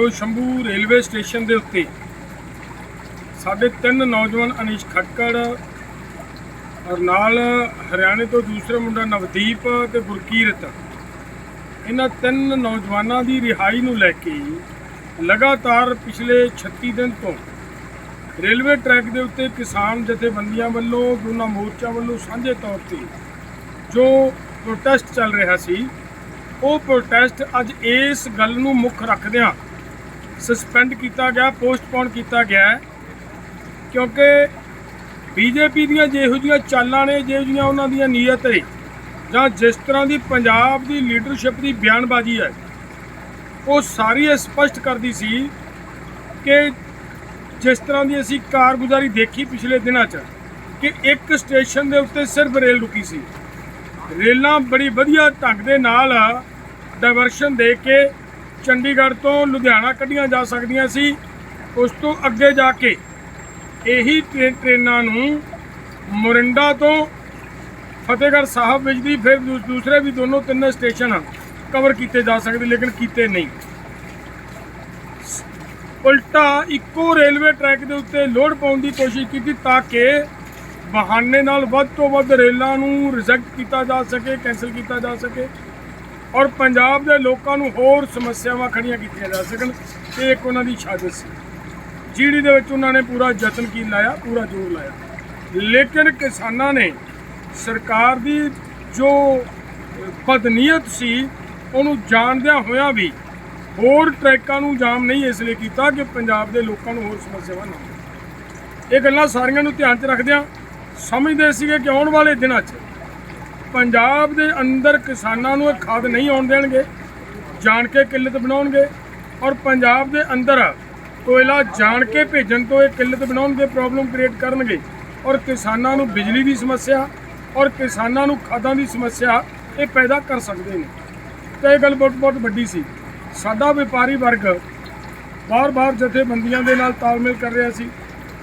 ਜੋ Shambhu railway station ਦੇ ਉੱਤੇ ਸਾਡੇ ਤਿੰਨ ਨੌਜਵਾਨ ਅਨੀਸ਼ ਖੱਟੜ ਔਰ ਨਾਲ ਹਰਿਆਣੇ ਤੋਂ ਦੂਸਰਾ ਮੁੰਡਾ ਨਵਦੀਪ ਤੇ ਗੁਰਕੀਰਤ, ਇਹਨਾਂ ਤਿੰਨ ਨੌਜਵਾਨਾਂ ਦੀ ਰਿਹਾਈ ਨੂੰ ਲੈ ਕੇ ਲਗਾਤਾਰ ਪਿਛਲੇ 36 ਦਿਨ ਤੋਂ ਰੇਲਵੇ ਟਰੈਕ ਦੇ ਉੱਤੇ ਕਿਸਾਨ ਜਥੇਬੰਦੀਆਂ ਵੱਲੋਂ ਦੋਨਾਂ ਮੋਰਚਾ ਵੱਲੋਂ ਸਾਂਝੇ ਤੌਰ ਤੇ ਜੋ ਪ੍ਰੋਟੈਸਟ ਚੱਲ ਰਿਹਾ ਸੀ, ਉਹ ਪ੍ਰੋਟੈਸਟ ਅੱਜ ਇਸ ਗੱਲ ਨੂੰ ਮੁੱਖ ਰੱਖਦਿਆਂ ਸਸਪੈਂਡ ਕੀਤਾ ਗਿਆ ਪੋਸਟਪੋਨ ਕੀਤਾ ਗਿਆ ਹੈ। ਕਿਉਂਕਿ ਬੀਜੇਪੀ ਦੀਆਂ ਜਿਹੋ ਜਿਹੀਆਂ ਚਾਲਾਂ ਨੇ, ਜਿਹੋ ਜਿਹੀਆਂ ਉਹਨਾਂ ਦੀਆਂ ਨੀਅਤ ਨੇ, ਜਾਂ ਜਿਸ ਤਰ੍ਹਾਂ ਦੀ ਪੰਜਾਬ ਦੀ ਲੀਡਰਸ਼ਿਪ ਦੀ ਬਿਆਨਬਾਜ਼ੀ ਹੈ, ਉਹ ਸਾਰੀ ਇਹ ਸਪਸ਼ਟ ਕਰਦੀ ਸੀ ਕਿ ਜਿਸ ਤਰ੍ਹਾਂ ਦੀ ਅਸੀਂ ਕਾਰਗੁਜ਼ਾਰੀ ਦੇਖੀ ਪਿਛਲੇ ਦਿਨਾਂ 'ਚ, ਕਿ ਇੱਕ ਸਟੇਸ਼ਨ ਦੇ ਉੱਤੇ ਸਿਰਫ ਰੇਲ ਰੁਕੀ ਸੀ। ਰੇਲਾਂ ਬੜੀ ਵਧੀਆ ਢੰਗ ਦੇ ਨਾਲ ਡਾਇਵਰਸ਼ਨ ਦੇ ਕੇ ਚੰਡੀਗੜ੍ਹ ਤੋਂ ਲੁਧਿਆਣਾ ਕੱਢੀਆਂ ਜਾ ਸਕਦੀਆਂ ਸੀ। ਉਸ ਤੋਂ ਅੱਗੇ ਜਾ ਕੇ ਇਹੀ ਟ੍ਰੇਨ ਟ੍ਰੇਨਾਂ ਨੂੰ ਮੋਰਿੰਡਾ ਤੋਂ ਫਤਿਹਗੜ੍ਹ ਸਾਹਿਬ ਵਿੱਚ ਦੀ ਫਿਰ ਦੂ- ਦੂਸਰੇ ਵੀ ਦੋਨੋਂ ਤਿੰਨ ਸਟੇਸ਼ਨ ਕਵਰ ਕੀਤੇ ਜਾ ਸਕਦੇ, ਲੇਕਿਨ ਕੀਤੇ ਨਹੀਂ। ਉਲਟਾ ਇੱਕੋ ਰੇਲਵੇ ਟਰੈਕ ਦੇ ਉੱਤੇ ਲੋਡ ਪਾਉਣ ਦੀ ਕੋਸ਼ਿਸ਼ ਕੀਤੀ ਤਾਂ ਕਿ ਬਹਾਨੇ ਨਾਲ ਵੱਧ ਤੋਂ ਵੱਧ ਰੇਲਾਂ ਨੂੰ ਰਿਜੈਕਟ ਕੀਤਾ ਜਾ ਸਕੇ ਕੈਨਸਲ ਕੀਤਾ ਜਾ ਸਕੇ। ਔਰ ਪੰਜਾਬ ਦੇ ਲੋਕਾਂ ਨੂੰ ਹੋਰ ਸਮੱਸਿਆਵਾਂ ਖੜੀਆਂ ਕੀਤੀਆਂ ਜਾ ਸਕਣ ਇਹ ਇੱਕ ਉਹਨਾਂ ਦੀ ਸਾਜ਼ਿਸ਼ ਸੀ। ਜੀਡੀ ਦੇ ਵਿੱਚ ਉਹਨਾਂ ਨੇ ਪੂਰਾ ਯਤਨ ਕੀ ਲਾਇਆ, ਪੂਰਾ ਜ਼ੋਰ ਲਾਇਆ। ਲੇਕਿਨ ਕਿਸਾਨਾਂ ਨੇ ਸਰਕਾਰ ਦੀ ਜੋ ਬਦਨੀਅਤ ਸੀ, ਉਹਨੂੰ ਜਾਣਦਿਆਂ ਹੋਇਆਂ ਵੀ ਹੋਰ ਟਰੈਕਾਂ ਨੂੰ ਜਾਮ ਨਹੀਂ ਇਸ ਲਈ ਕੀਤਾ ਕਿ ਪੰਜਾਬ ਦੇ ਲੋਕਾਂ ਨੂੰ ਹੋਰ ਸਮੱਸਿਆਵਾਂ ਨਾ ਇਹ ਗੱਲਾਂ ਸਾਰੀਆਂ ਨੂੰ ਧਿਆਨ 'ਚ ਰੱਖਦਿਆਂ ਸਮਝਦੇ ਸੀਗੇ ਕਿ ਆਉਣ ਵਾਲੇ ਦਿਨਾਂ 'ਚ ਪੰਜਾਬ ਦੇ ਅੰਦਰ ਕਿਸਾਨਾਂ ਨੂੰ ਇਹ ਖਾਦ ਨਹੀਂ ਆਉਣ ਦੇਣਗੇ, ਜਾਣ ਕੇ ਕਿੱਲਤ ਬਣਾਉਣਗੇ ਔਰ ਪੰਜਾਬ ਦੇ ਅੰਦਰ ਕੋਇਲਾ ਜਾਣ ਕੇ ਭੇਜਣ ਤੋਂ ਇਹ ਕਿੱਲਤ ਬਣਾਉਣਗੇ ਪ੍ਰੋਬਲਮ ਕ੍ਰੀਏਟ ਕਰਨਗੇ ਔਰ ਕਿਸਾਨਾਂ ਨੂੰ ਬਿਜਲੀ ਦੀ ਸਮੱਸਿਆ ਔਰ ਕਿਸਾਨਾਂ ਨੂੰ ਖਾਦਾਂ ਦੀ ਸਮੱਸਿਆ ਇਹ ਪੈਦਾ ਕਰ ਸਕਦੇ ਨੇ। ਤੇ ਇਹ ਗੱਲ ਬਹੁਤ ਬਹੁਤ ਵੱਡੀ ਸੀ। ਸਾਡਾ ਵਪਾਰੀ ਵਰਗ ਬਾਰ-ਬਾਰ ਜਥੇਬੰਦੀਆਂ ਦੇ ਨਾਲ ਤਾਲਮੇਲ ਕਰ ਰਿਹਾ ਸੀ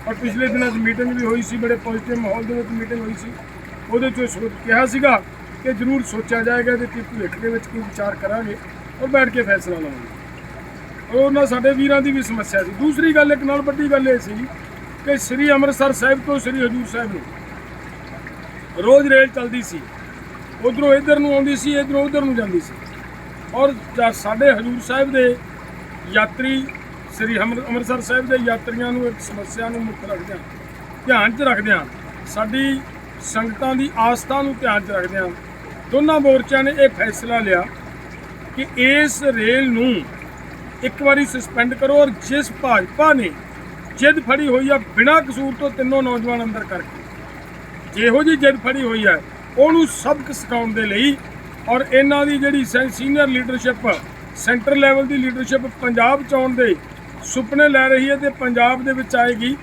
ਔਰ ਪਿਛਲੇ ਦਿਨਾਂ 'ਚ ਮੀਟਿੰਗ ਵੀ ਹੋਈ ਸੀ, ਬੜੇ ਪੋਜ਼ਿਟਿਵ ਮਾਹੌਲ ਦੇ ਵਿੱਚ ਮੀਟਿੰਗ ਹੋਈ ਸੀ। ਉਹਦੇ 'ਚੋਂ ਸੋਚ ਕਿਹਾ ਸੀਗਾ ਕਿ ਜ਼ਰੂਰ ਸੋਚਿਆ ਜਾਏਗਾ ਤੇ ਕਿ ਭਵਿੱਖ ਦੇ ਵਿੱਚ ਕੀ ਵਿਚਾਰ ਕਰਾਂਗੇ ਔਰ ਬੈਠ ਕੇ ਫੈਸਲਾ ਲਵਾਂਗੇ। ਔਰ ਉਹਨਾਂ ਸਾਡੇ ਵੀਰਾਂ ਦੀ ਵੀ ਸਮੱਸਿਆ ਸੀ। ਦੂਸਰੀ ਗੱਲ, ਇੱਕ ਨਾਲ ਵੱਡੀ ਗੱਲ ਇਹ ਸੀ ਕਿ ਸ੍ਰੀ ਅੰਮ੍ਰਿਤਸਰ ਸਾਹਿਬ ਤੋਂ ਸ੍ਰੀ ਹਜੂਰ ਸਾਹਿਬ ਨੂੰ ਰੋਜ਼ ਰੇਲ ਚੱਲਦੀ ਸੀ। ਉਧਰੋਂ ਇੱਧਰ ਨੂੰ ਆਉਂਦੀ ਸੀ, ਇੱਧਰੋਂ ਉਧਰ ਨੂੰ ਜਾਂਦੀ ਸੀ। ਔਰ ਸਾਡੇ ਹਜੂਰ ਸਾਹਿਬ ਦੇ ਯਾਤਰੀ, ਸ੍ਰੀ ਹਮਰ- ਅੰਮ੍ਰਿਤਸਰ ਸਾਹਿਬ ਦੇ ਯਾਤਰੀਆਂ ਨੂੰ ਇੱਕ ਸਮੱਸਿਆ ਨੂੰ ਮੁੱਖ ਰੱਖਦਿਆਂ, ਧਿਆਨ 'ਚ ਰੱਖਦਿਆਂ ਸਾਡੀ ਸੰਗਤਾਂ ਦੀ ਆਸਥਾ ਨੂੰ ਧਿਆਨ 'ਚ ਰੱਖਦਿਆਂ ਦੋਨਾਂ ਮੋਰਚਿਆਂ ਨੇ ਇਹ ਫੈਸਲਾ ਲਿਆ ਕਿ ਇਸ ਰੇਲ ਨੂੰ ਇੱਕ ਵਾਰੀ ਸਸਪੈਂਡ ਕਰੋ ਔਰ ਜਿਸ ਭਾਜਪਾ ਨੇ ਜਿੱਦ ਫੜੀ ਹੋਈ ਆ ਬਿਨਾਂ ਕਸੂਰ ਤੋਂ ਤਿੰਨੋਂ ਨੌਜਵਾਨ ਅੰਦਰ ਕਰਕੇ, ਜਿਹੋ ਜੀ ਜਿੱਦ ਫੜੀ ਹੋਈ ਹੈ ਉਹਨੂੰ ਸਬਕ ਸਿਖਾਉਣ ਦੇ ਲਈ ਔਰ ਇਹਨਾਂ ਦੀ ਜਿਹੜੀ ਸੀਨੀਅਰ ਲੀਡਰਸ਼ਿਪ ਸੈਂਟਰ ਲੈਵਲ ਦੀ ਲੀਡਰਸ਼ਿਪ ਪੰਜਾਬ ਚ ਆਉਣ ਦੇ ਸੁਪਨੇ ਲੈ ਰਹੀ ਹੈ ਤੇ ਪੰਜਾਬ ਦੇ ਵਿੱਚ ਆਏਗੀ,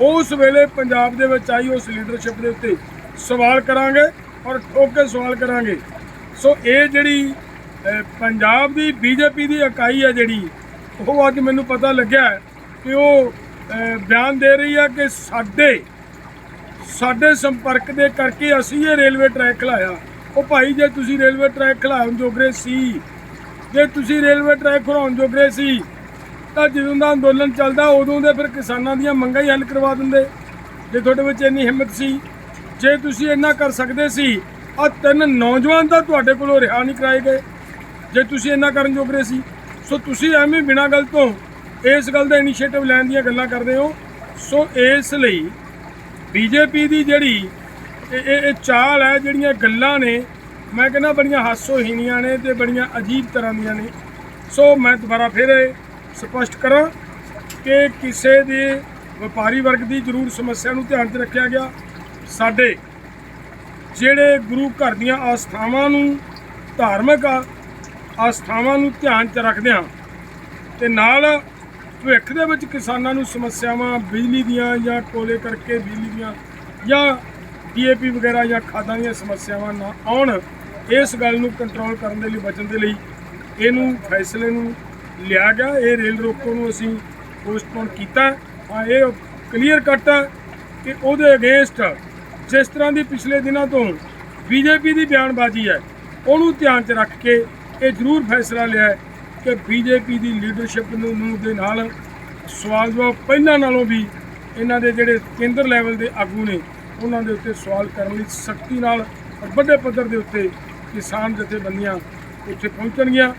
ਉਸ ਵੇਲੇ ਪੰਜਾਬ ਦੇ ਵਿੱਚ ਆਈ ਉਸ ਲੀਡਰਸ਼ਿਪ ਦੇ ਉੱਤੇ ਸਵਾਲ ਕਰਾਂਗੇ ਔਰ ਠੋਕ ਕੇ ਸਵਾਲ ਕਰਾਂਗੇ। ਸੋ ਇਹ ਜਿਹੜੀ ਪੰਜਾਬ ਦੀ ਬੀਜੇਪੀ ਦੀ ਇਕਾਈ ਹੈ ਜਿਹੜੀ, ਉਹ ਅੱਜ ਮੈਨੂੰ ਪਤਾ ਲੱਗਿਆ ਕਿ ਉਹ ਬਿਆਨ ਦੇ ਰਹੀ ਹੈ ਕਿ ਸਾਡੇ ਸਾਡੇ ਸੰਪਰਕ ਦੇ ਕਰਕੇ ਅਸੀਂ ਇਹ ਰੇਲਵੇ ਟਰੈਕ ਖਲਾਇਆ। ਉਹ ਭਾਈ, ਜੇ ਤੁਸੀਂ ਰੇਲਵੇ ਟਰੈਕ ਖਲਾਉਣ ਜੋਗਰੇ ਸੀ, ਜੇ ਤੁਸੀਂ ਰੇਲਵੇ ਟਰੈਕ ਖਲਾਉਣ ਜੋਗਰੇ ਸੀ, ਤਾਂ ਜਦੋਂ ਦਾ ਅੰਦੋਲਨ ਚੱਲਦਾ, ਉਦੋਂ ਦੇ ਫਿਰ ਕਿਸਾਨਾਂ ਦੀਆਂ ਮੰਗਾਂ ਹੀ ਹੱਲ ਕਰਵਾ ਦਿੰਦੇ। ਜੇ ਤੁਹਾਡੇ ਵਿੱਚ ਇੰਨੀ ਹਿੰਮਤ ਸੀ ਜੇ ਤੁਸੀਂ ਇੰਨਾ ਕਰ ਸਕਦੇ ਸੀ ਆ ਤਿੰਨ ਨੌਜਵਾਨ ਤਾਂ ਤੁਹਾਡੇ ਕੋਲੋਂ ਰਿਹਾ ਨਹੀਂ ਕਰਾਏ ਗਏ। ਜੇ ਤੁਸੀਂ ਇੰਨਾ ਕਰਨ ਜੋਗਰੇ ਸੀ, ਸੋ ਤੁਸੀਂ ਐਵੇਂ ਬਿਨਾਂ ਗੱਲ ਤੋਂ ਇਸ ਗੱਲ ਦਾ ਇਨੀਸ਼ੀਏਟਿਵ ਲੈਣ ਦੀਆਂ ਗੱਲਾਂ ਕਰਦੇ ਹੋ। ਸੋ ਇਸ ਲਈ ਬੀਜੇਪੀ ਦੀ ਜਿਹੜੀ ਇਹ ਇਹ ਚਾਲ ਹੈ, ਜਿਹੜੀਆਂ ਗੱਲਾਂ ਨੇ, ਮੈਂ ਕਹਿੰਦਾ ਬੜੀਆਂ ਹਾਸੋਹੀਣੀਆਂ ਨੇ ਤੇ ਬੜੀਆਂ ਅਜੀਬ ਤਰ੍ਹਾਂ ਦੀਆਂ ਨੇ। ਸੋ ਮੈਂ ਦੁਬਾਰਾ ਫਿਰ ਇਹ ਸਪਸ਼ਟ ਕਰਾਂ ਕਿ ਕਿਸੇ ਦੇ ਵਪਾਰੀ ਵਰਗ ਦੀ ਜ਼ਰੂਰ ਸਮੱਸਿਆ ਨੂੰ ਧਿਆਨ 'ਚ ਰੱਖਿਆ ਗਿਆ। ਸਾਡੇ ਜਿਹੜੇ ਗੁਰੂ ਘਰ ਦੀਆਂ ਆਸਥਾਵਾਂ ਨੂੰ ਧਾਰਮਿਕ ਆਸਥਾਵਾਂ ਨੂੰ ਧਿਆਨ 'ਚ ਰੱਖਦਿਆਂ ਤੇ ਨਾਲ ਭਵਿੱਖ ਦੇ ਵਿੱਚ ਕਿਸਾਨਾਂ ਨੂੰ ਸਮੱਸਿਆਵਾਂ ਬਿਜਲੀ ਦੀਆਂ ਜਾਂ ਕੋਲੇ ਕਰਕੇ ਬਿਜਲੀ ਦੀਆਂ ਜਾਂ ਡੀਏਪੀ ਵਗੈਰਾ ਜਾਂ ਖਾਦਾਂ ਦੀਆਂ ਸਮੱਸਿਆਵਾਂ ਨਾ ਆਉਣ, ਇਸ ਗੱਲ ਨੂੰ ਕੰਟਰੋਲ ਕਰਨ ਦੇ ਲਈ, ਬਚਣ ਦੇ ਲਈ ਇਹਨੂੰ ਫੈਸਲੇ ਨੂੰ ਲਿਆ ਗਿਆ। ਇਹ ਰੇਲ ਰੋਕੋ ਨੂੰ ਅਸੀਂ ਪੋਸਟਪੋਨ ਕੀਤਾ। ਹਾਂ, ਇਹ ਕਲੀਅਰ ਕੱਟ ਹੈ ਕਿ ਉਹਦੇ ਅਗੇਂਸਟ ਜਿਸ ਤਰ੍ਹਾਂ ਦੀ ਪਿਛਲੇ ਦਿਨਾਂ ਤੋਂ ਬੀਜੇਪੀ ਦੀ ਬਿਆਨਬਾਜ਼ੀ ਹੈ, ਉਹਨੂੰ ਧਿਆਨ 'ਚ ਰੱਖ ਕੇ ਇਹ ਜ਼ਰੂਰ ਫੈਸਲਾ ਲਿਆ ਹੈ ਕਿ ਬੀਜੇਪੀ ਦੀ ਲੀਡਰਸ਼ਿਪ ਨੂੰ ਨੂੰ ਦੇ ਨਾਲ ਸਵਾਲ ਜਵਾਬ ਪਹਿਲਾਂ ਨਾਲੋਂ ਵੀ ਇਹਨਾਂ ਦੇ ਜਿਹੜੇ ਕੇਂਦਰ ਲੈਵਲ ਦੇ ਆਗੂ ਨੇ, ਉਹਨਾਂ ਦੇ ਉੱਤੇ ਸਵਾਲ ਕਰਨ ਲਈ ਸਖਤੀ ਨਾਲ ਔਰ ਵੱਡੇ ਪੱਧਰ ਦੇ ਉੱਤੇ ਕਿਸਾਨ ਜਥੇਬੰਦੀਆਂ ਉੱਥੇ ਪਹੁੰਚਣਗੀਆਂ।